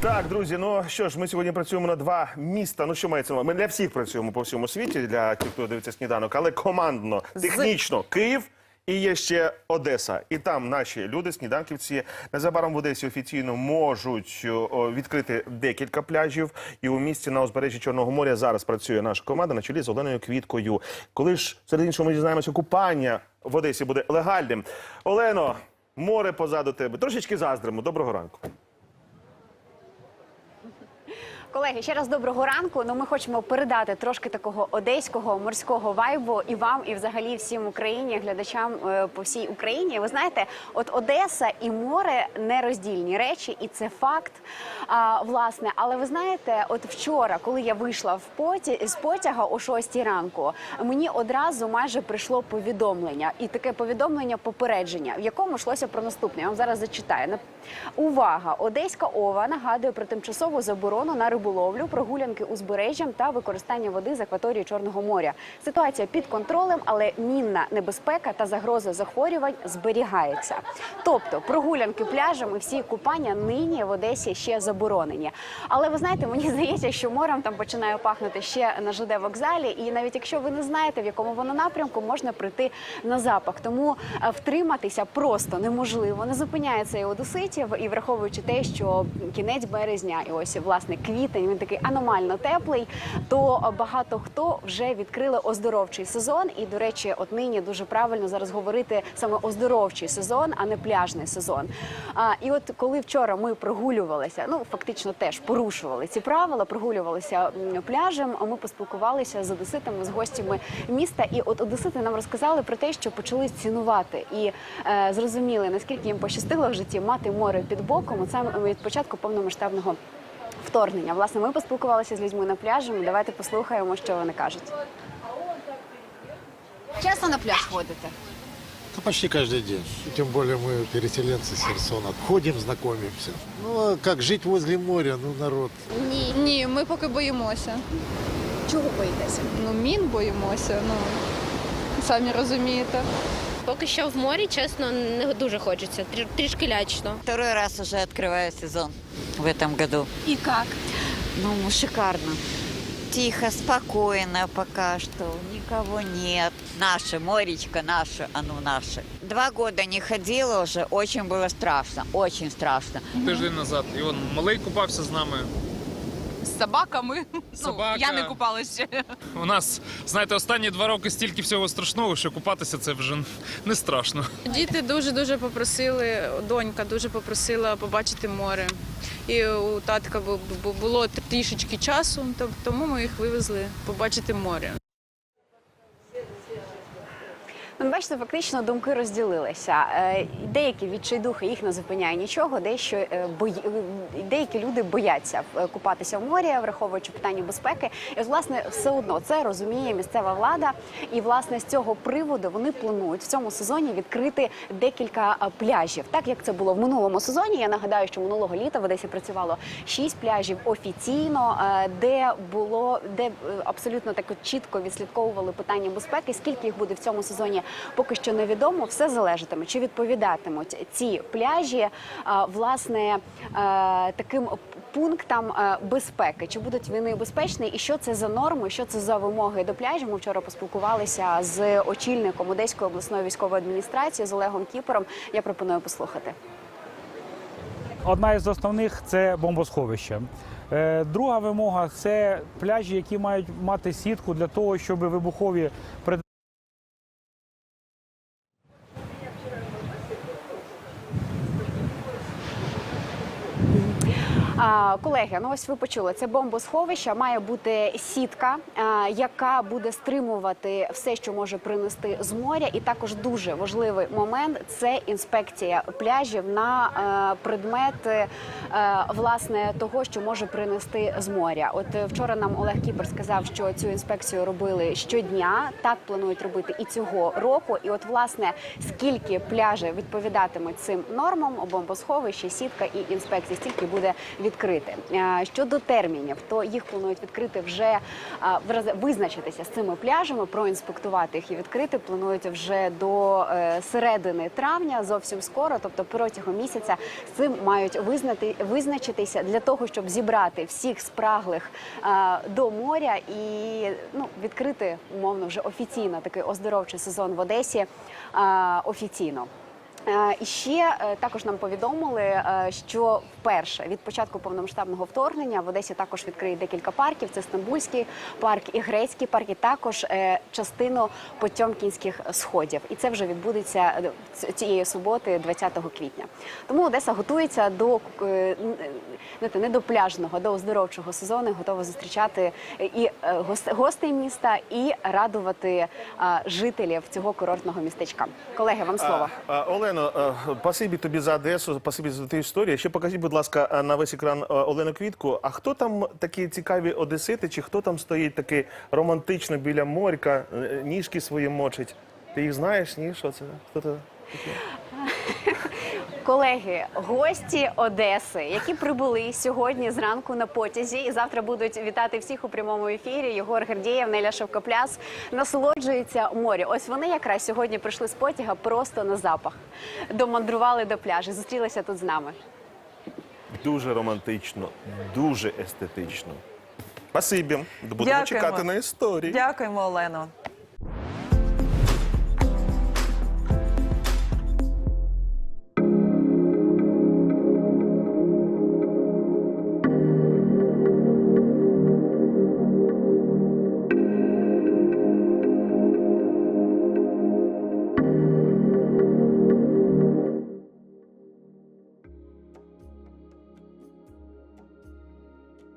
Так, друзі, ну що ж, ми сьогодні працюємо на два міста. Ну що мається на увазі? Ми для всіх працюємо по всьому світі, для тих, хто дивиться сніданок, але командно, технічно, Київ. І є ще Одеса, і там наші люди, сніданківці, незабаром в Одесі офіційно можуть о, відкрити декілька пляжів. І у місті на узбережжі Чорного моря зараз працює наша команда на чолі з Оленою Квіткою. Коли ж серед іншого ми дізнаємося, купання в Одесі буде легальним. Олено, море позаду тебе. Трошечки заздримо. Доброго ранку. Колеги, ще раз доброго ранку. Ну, ми хочемо передати трошки такого одеського морського вайбу і вам, і взагалі всім Україні, глядачам е, по всій Україні. Ви знаєте, от Одеса і море нероздільні речі, і це факт. А, власне, але ви знаєте, от вчора, коли я вийшла в поті з потяга о 6 ранку, мені одразу майже прийшло повідомлення, і таке повідомлення попередження, в якому йшлося про наступне. Я вам зараз зачитаю. Увага! Одеська ова нагадує про тимчасову заборону на риболовлю, прогулянки узбережжям та використання води з акваторії Чорного моря. Ситуація під контролем, але мінна небезпека та загроза захворювань зберігається. Тобто прогулянки пляжами, всі купання нині в Одесі ще заборонені. Але ви знаєте, мені здається, що морем там починає пахнути ще на ЖД вокзалі, і навіть якщо ви не знаєте, в якому воно напрямку, можна прийти на запах. Тому е, втриматися просто неможливо. Не зупиняється і одеситів, і враховуючи те, що кінець березня, і ось власне квітень, він такий аномально теплий. То багато хто вже відкрили оздоровчий сезон. І до речі, от нині дуже правильно зараз говорити саме оздоровчий сезон, а не пляжний сезон. А, і от коли вчора ми прогулювалися, ну фактично теж порушували ці правила, прогулювалися пляжем. Ми поспілкувалися з одеситами, з гостями міста. І от одесити нам розказали про те, що почали цінувати і е, зрозуміли наскільки їм пощастило в житті мати море під боком. От саме від початку повномасштабного вторгнення. Власне, ми поспілкувалися з людьми на пляжі. Давайте послухаємо, що вони кажуть. Часто на пляж ходите? Да почти каждый день. Тем более мы переселенцы с Херсона. Ходим, знакомимся. Ну, а как жить возле моря, ну, народ. Ні, ні, ми поки боїмося. Чого боїтеся? Ну, мін боїмося, ну самі розумієте. Поки що в морі, чесно, не дуже хочеться. Трі- Трішки лячно. Второй раз уже открываю сезон в этом году. І як? Ну, шикарно. Тихо, спокойно пока что, никого нет. Наше, моречко наше, оно наше. Два года не ходила уже, очень было страшно, очень страшно. тиждень назад. І он малий купався з нами. з собаками. Собака. Ну, я не купалася ще. У нас, знаєте, останні два роки стільки всього страшного, що купатися це вже не страшно. Діти дуже дуже попросили, донька дуже попросила побачити море. І у татка бу- бу- було трішечки часу, то- тому ми їх вивезли побачити море. Ну, бачите, фактично думки розділилися. Е, Деякі відчайдухи їх не зупиняє нічого, дещо е, бої... е, деякі люди бояться купатися в морі, враховуючи питання безпеки. І власне, все одно це розуміє місцева влада. І власне з цього приводу вони планують в цьому сезоні відкрити декілька пляжів. Так як це було в минулому сезоні. Я нагадаю, що минулого літа в Одесі працювало шість пляжів офіційно, де було де абсолютно так чітко відслідковували питання безпеки. Скільки їх буде в цьому сезоні, поки що невідомо. Все залежатиме, чи відповідатимуть ці пляжі е, власне е, таким пунктам е, безпеки, чи будуть вони безпечні, і що це за норми, що це за вимоги до пляжів. Ми вчора поспілкувалися з очільником Одеської обласної військової адміністрації з Олегом Кіпором. Я пропоную послухати. Одна із основних це бомбосховище. Друга вимога це пляжі, які мають мати сітку для того, щоб вибухові предмети колеги, ну ось ви почули, це бомбосховище має бути сітка, яка буде стримувати все, що може принести з моря. І також дуже важливий момент це інспекція пляжів на е, предмет е, власне того, що може принести з моря. От е, вчора нам Олег Кіпер сказав, що цю інспекцію робили щодня. Так планують робити і цього року. І от власне скільки пляжів відповідатимуть цим нормам, бомбосховище, сітка і інспекції, стільки буде відкрити. Е, Щодо термінів, то їх планують відкрити вже е, визначитися з цими пляжами, проінспектувати їх і відкрити. Планують вже до е, середини травня, зовсім скоро, тобто протягом місяця з цим мають визначитися для того, щоб зібрати всіх спраглих до моря і ну відкрити умовно вже офіційно такий оздоровчий сезон в Одесі офіційно. Е, І ще е, також нам повідомили, е, що вперше від початку повномасштабного вторгнення в Одесі також відкриють декілька парків. Це Стамбульський парк і Грецький парк, і також частину Потьомкінських сходів. І це вже відбудеться цієї суботи, 20 квітня. Тому Одеса готується до не до пляжного, до оздоровчого сезону. Готова зустрічати і гостей міста, і радувати жителів цього курортного містечка. Колеги, вам слово. А, а, Олено, е, спасибі тобі за Одесу, спасибі за твою історію. Ще покажіть, будь ласка, е, на весь екран е, Олену Квітку. А хто там такі цікаві одесити, чи хто там стоїть такий романтично біля морька, ніжки свої мочить? Ти їх знаєш? Ні? Що це? Хто це? Колеги, гості Одеси, які прибули сьогодні зранку на потязі, і завтра будуть вітати всіх у прямому ефірі. Єгор Гердєєв, Неля Шовкопляс насолоджуються морю. Ось вони якраз сьогодні прийшли з потяга просто на запах, домандрували до пляжу, зустрілися тут з нами. Дуже романтично, дуже естетично. Спасибі. Будемо Дякуємо. чекати на історії. Дякуємо, Олено.